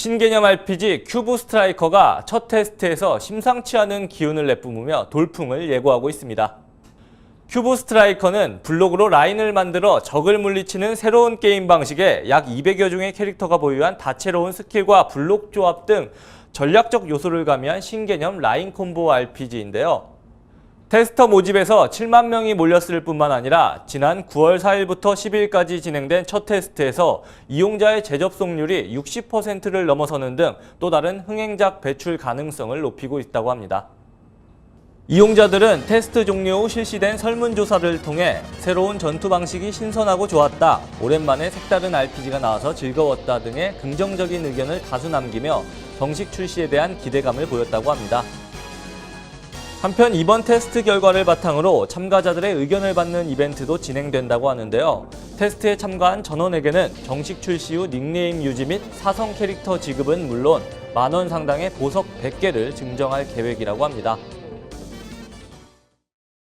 신개념 RPG 큐브 스트라이커가 첫 테스트에서 심상치 않은 기운을 내뿜으며 돌풍을 예고하고 있습니다. 큐브 스트라이커는 블록으로 라인을 만들어 적을 물리치는 새로운 게임 방식에 약 200여 종의 캐릭터가 보유한 다채로운 스킬과 블록 조합 등 전략적 요소를 가미한 신개념 라인 콤보 RPG인데요. 테스터 모집에서 7만 명이 몰렸을 뿐만 아니라 지난 9월 4일부터 10일까지 진행된 첫 테스트에서 이용자의 재접속률이 60%를 넘어서는 등 또 다른 흥행작 배출 가능성을 높이고 있다고 합니다. 이용자들은 테스트 종료 후 실시된 설문조사를 통해 새로운 전투 방식이 신선하고 좋았다, 오랜만에 색다른 RPG가 나와서 즐거웠다 등의 긍정적인 의견을 다수 남기며 정식 출시에 대한 기대감을 보였다고 합니다. 한편 이번 테스트 결과를 바탕으로 참가자들의 의견을 받는 이벤트도 진행된다고 하는데요. 테스트에 참가한 전원에게는 정식 출시 후 닉네임 유지 및 사성 캐릭터 지급은 물론 만원 상당의 보석 100개를 증정할 계획이라고 합니다.